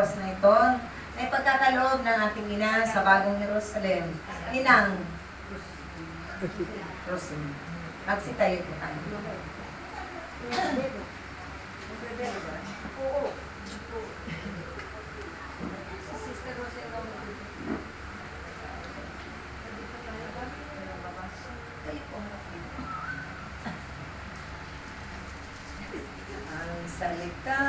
Diyos na ito ay pagkakaloob ng ating ina sa bagong Jerusalem. Inang Rosin. Magsitayo po tayo. Kayo po. Ang salita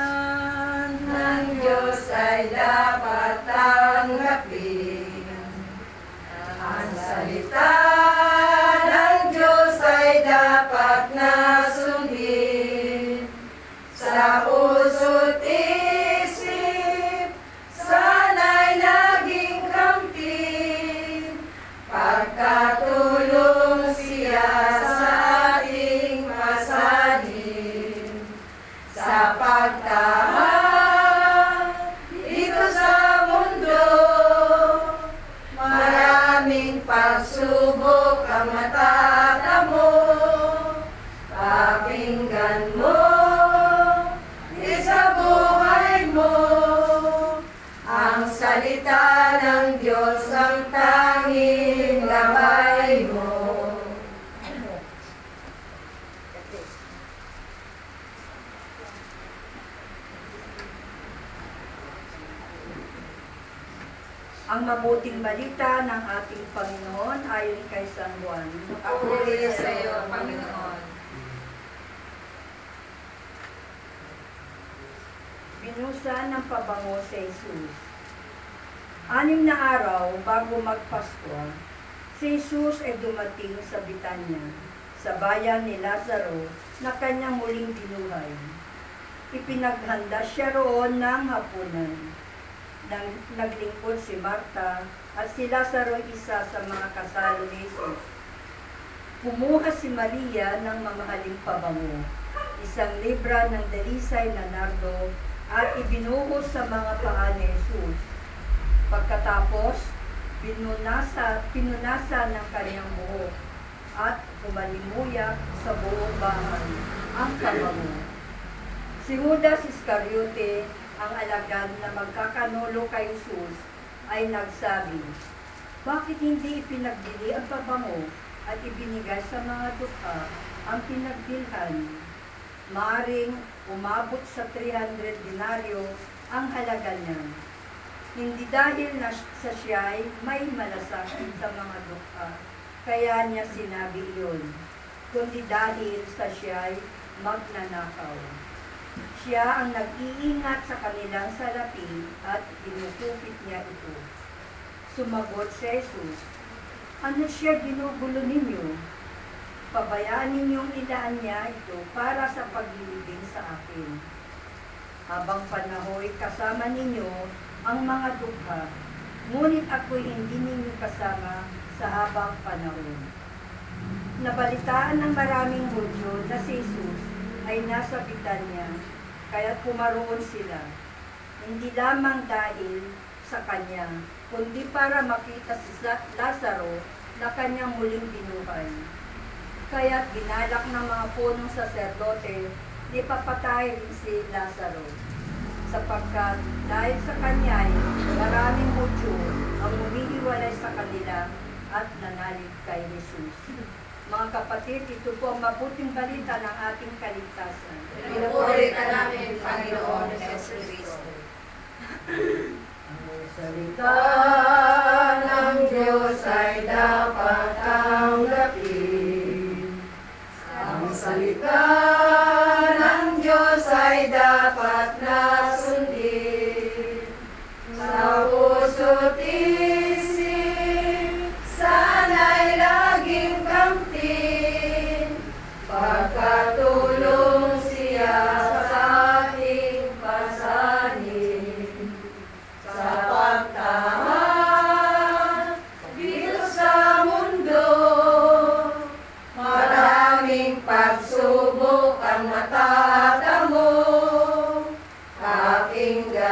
ng Diyos ay dapat tanggapin. Ang salita ng Diyos ay dapat nasundin. Sa puso't isip, sana'y naging kamtin. Pagkatulong Ang mabuting balita ng ating Panginoon ayon kay San Juan. Papuri sa iyo, Panginoon. Binusa ng pabango si Jesus. Anim na araw bago magpasko, si Jesus ay dumating sa Bitanya, sa bayan ni Lazaro na kanyang muling binuhay. Ipinaghanda siya roon ng hapunan. Nang naglingkod si Marta at si Lazaro isa sa mga kasalo ni Jesus. Kumuha si Maria ng mamahaling pabango, isang libra ng delisay na nardo at ibinuhos sa mga paa ni Jesus. Pagkatapos, pinunasa, pinunasa ng kanyang buhok at umalimuyak sa buong bahay ang pabango. Si Judas Iscariote, ang alagad na magkakanulo kay Jesus, ay nagsabi, Bakit hindi ipinagbili ang pabango at ibinigay sa mga dukha ang pinagbilhan? Maaring umabot sa 300 dinaryo ang halaga niya. Hindi dahil na sa siya ay may malasakit sa mga dukha, kaya niya sinabi iyon, kundi dahil sa siya ay magnanakaw. Siya ang nag-iingat sa kanilang salapi at dinukupit niya ito. Sumagot si Jesus, Ano siya ginugulo ninyo? Pabayaan ninyong ilaan niya ito para sa paglilibing sa akin. Habang panahoy kasama ninyo ang mga dukha, ngunit ako'y hindi ninyo kasama sa habang panahon. Nabalitaan ng maraming Hudyo na si Jesus ay nasa Bitanya, kaya pumaroon sila. Hindi lamang dahil sa kanya, kundi para makita si Lazaro na kanyang muling binuhay. Kaya ginalak ng mga punong saserdote, ipapatay rin si Lazaro. Sapagkat dahil sa kanya ay maraming Hudyo ang humihiwalay sa kanila at nanalig kay Jesus. Mga kapatid, ito po ang mabuting balita ng ating kaligtasan. Pinupuri ka namin, Panginoon Yesu Cristo. Salita ng Diyos ay dapat tanggapin. Ang salita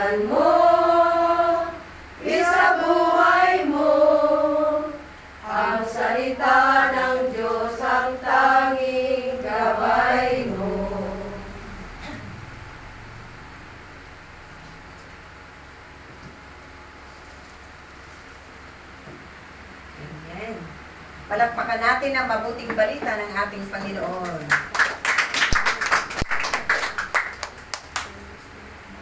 Kasagutan mo Isa buhay mo Ang salita ng Diyos Ang tanging gabay mo Amen. Palakpakan natin ang mabuting balita ng ating Panginoon.